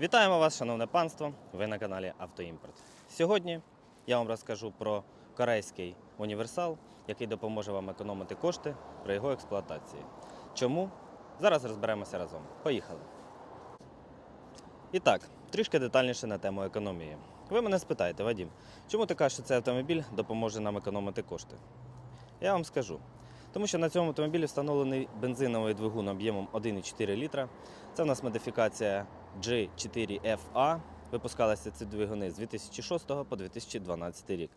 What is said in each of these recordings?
Вітаємо вас, шановне панство! Ви на каналі Автоімпорт. Сьогодні я вам розкажу про корейський універсал, який допоможе вам економити кошти при його експлуатації. Чому? Зараз розберемося разом. Поїхали. І так, трішки детальніше на тему економії. Ви мене спитаєте, Вадім, чому ти кажеш, що цей автомобіль допоможе нам економити кошти? Я вам скажу. Тому що на цьому автомобілі встановлений бензиновий двигун об'ємом 1,4 літра. Це в нас модифікація G4FA. Випускалися ці двигуни з 2006 по 2012 рік.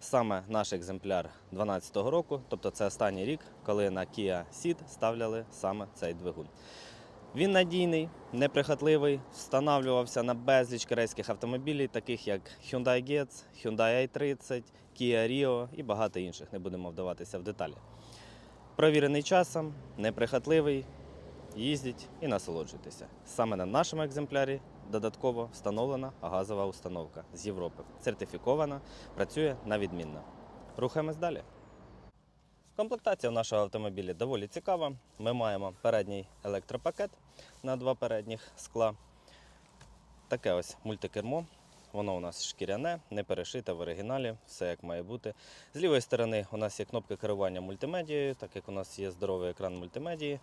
Саме наш екземпляр 2012 року, тобто це останній рік, коли на Kia Ceed ставляли саме цей двигун. Він надійний, неприхотливий, встановлювався на безліч корейських автомобілів, таких як Hyundai Getz, Hyundai i30, Kia Rio і багато інших. Не будемо вдаватися в деталі. Провірений часом, неприхотливий, їздіть і насолоджуйтеся. Саме на нашому екземплярі додатково встановлена газова установка з Європи. Сертифікована, працює на відмінно. Рухаємось далі. Комплектація нашого автомобіля доволі цікава. Ми маємо передній електропакет на два передніх скла. Таке ось мультикермо. Воно у нас шкіряне, не перешите в оригіналі, все як має бути. З лівої сторони у нас є кнопка керування мультимедією, так як у нас є здоровий екран мультимедії,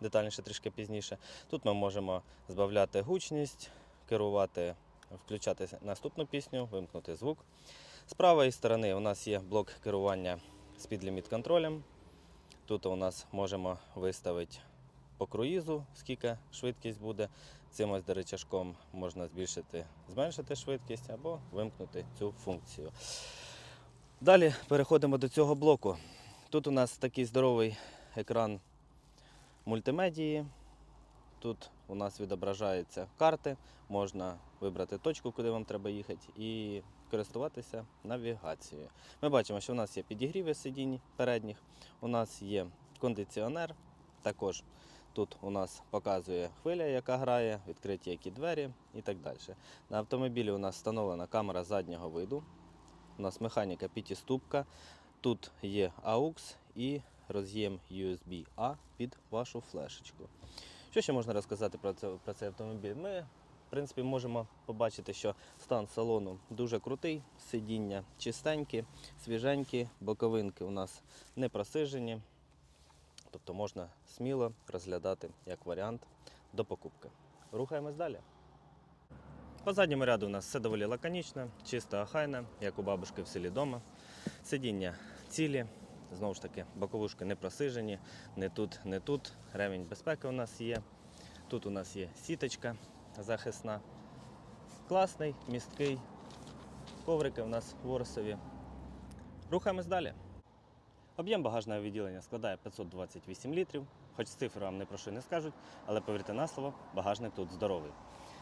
детальніше трішки пізніше. Тут ми можемо збавляти гучність, керувати, включати наступну пісню, вимкнути звук. З правої сторони у нас є блок керування спідліміт контролем. Тут у нас можемо виставити по круїзу, скільки швидкість буде. Цим ось рычажком можна збільшити, зменшити швидкість або вимкнути цю функцію. Далі переходимо до цього блоку. Тут у нас такий здоровий екран мультимедії. Тут у нас відображаються карти, можна вибрати точку, куди вам треба їхати, і користуватися навігацією. Ми бачимо, що у нас є підігріви сидінь передніх, у нас є кондиціонер. Також тут у нас показує хвиля, яка грає, відкриті які двері і так далі. На автомобілі у нас встановлена камера заднього виду. У нас механіка п'ятиступка. Тут є AUX і роз'єм USB-A під вашу флешечку. Що ще можна розказати про, це, про цей автомобіль? Ми, в принципі, можемо побачити, що стан салону дуже крутий, сидіння чистенькі, свіженькі, боковинки у нас не просижені. Тобто можна сміло розглядати як варіант до покупки. Рухаємось далі. По задньому ряду у нас все доволі лаконічно, чисто охайне, як у бабушки в селі дома. Сидіння цілі, знову ж таки, боковушки не просижені, не тут, не тут. Ремінь безпеки у нас є. Тут у нас є сіточка захисна. Класний, місткий. Коврики у нас ворсові. Рухаємось далі. Об'єм багажного відділення складає 528 літрів, хоч цифри вам не про що не скажуть, але повірте на слово, багажник тут здоровий.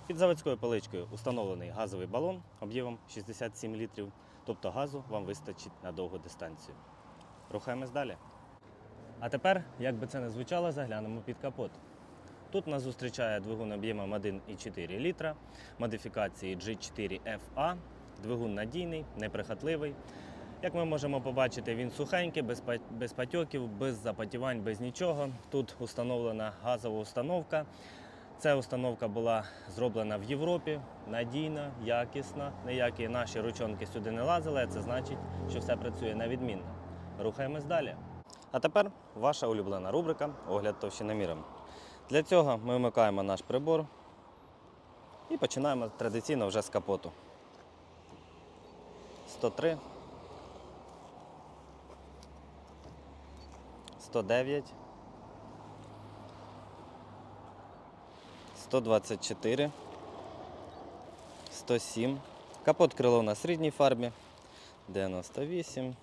Під заводською поличкою установлений газовий балон об'ємом 67 літрів, тобто газу вам вистачить на довгу дистанцію. Рухаємось далі. А тепер, як би це не звучало, заглянемо під капот. Тут нас зустрічає двигун об'ємом 1,4 літра, модифікації G4FA. Двигун надійний, неприхотливий. Як ми можемо побачити, він сухенький, без, па- без патьоків, без запотівань, без нічого. Тут установлена газова установка. Ця установка була зроблена в Європі, надійна, якісна. Ніякі наші ручонки сюди не лазили, а це значить, що все працює на відмінно. Рухаємось далі. А тепер ваша улюблена рубрика Огляд товщиноміром. Для цього ми вмикаємо наш прибор і починаємо традиційно вже з капоту. 103. 109, 124, 107. Капот крило на рідній фарбі. 98,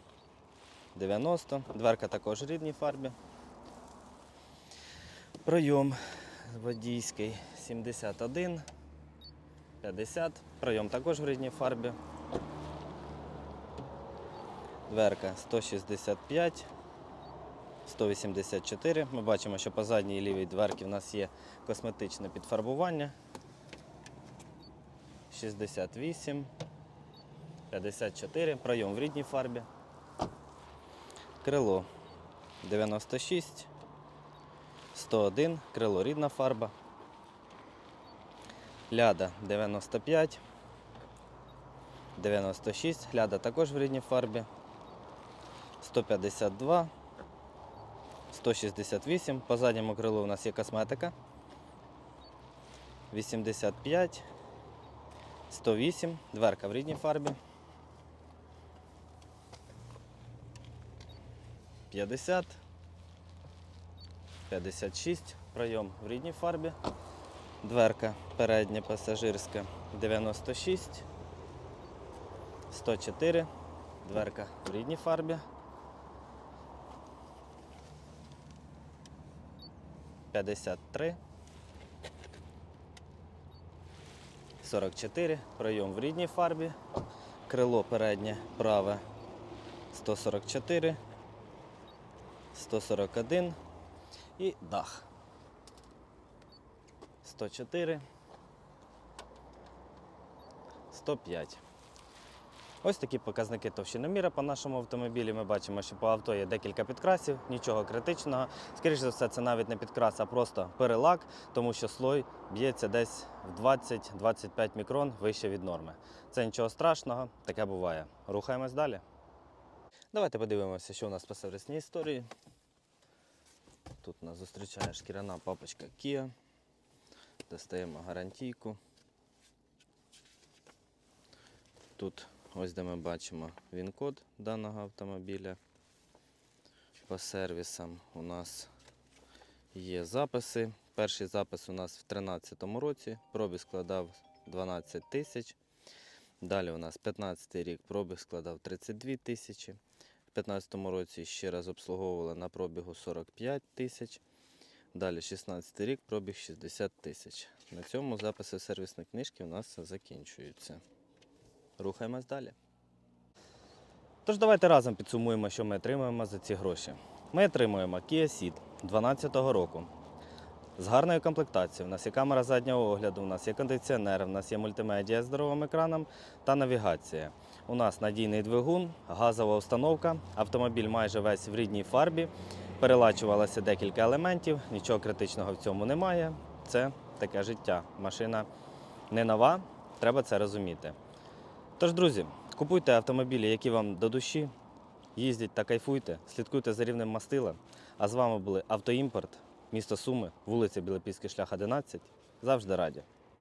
90. Дверка також в рідній фарбі. Пройом водійський 71, 50. Пройом також в рідній фарбі. Дверка 165. 184. Ми бачимо, що по задній і лівій дверці в нас є косметичне підфарбування. 68, 54, пройом в рідній фарбі. Крило 96, 101, крило рідна фарба. Ляда 95, 96, ляда також в рідній фарбі, 152, 168. По задньому крилу у нас є косметика. 85, 108, дверка в рідній фарбі. 50, 56, пройом в рідній фарбі. Дверка передня пасажирська 96, 104, дверка в рідній фарбі. 53, 44, пройом в рідній фарбі, крило переднє праве 144, 141 і дах. 104, 105. Ось такі показники товщиноміра по нашому автомобілі. Ми бачимо, що по авто є декілька підкрасів, нічого критичного. Скоріше за все, це навіть не підкрас, а просто перелак, тому що слой б'ється десь в 20-25 мікрон вище від норми. Це нічого страшного, таке буває. Рухаємось далі. Давайте подивимося, що у нас по сервісній історії. Тут нас зустрічає шкіряна папочка Kia. Достаємо гарантійку. Тут ось де ми бачимо він-код даного автомобіля. По сервісам у нас є записи. Перший запис у нас в 2013 році. Пробіг складав 12 тисяч. Далі у нас 15 рік пробіг складав 32 тисячі. В 2015 році ще раз обслуговували на пробігу 45 тисяч. Далі 16 рік, пробіг 60 тисяч. На цьому записи сервісної книжки у нас закінчуються. Рухаємось далі. Тож давайте разом підсумуємо, що ми отримуємо за ці гроші. Ми отримуємо Kia Ceed 2012 року. З гарною комплектацією. У нас є камера заднього огляду, у нас є кондиціонер, у нас є мультимедіа з здоровим екраном та навігація. У нас надійний двигун, газова установка, автомобіль майже весь в рідній фарбі. Перелачувалося декілька елементів, нічого критичного в цьому немає. Це таке життя. Машина не нова, треба це розуміти. Тож, друзі, купуйте автомобілі, які вам до душі, їздіть та кайфуйте, слідкуйте за рівнем мастила. А з вами були Автоімпорт, місто Суми, вулиця Білопільський шлях 11. Завжди раді.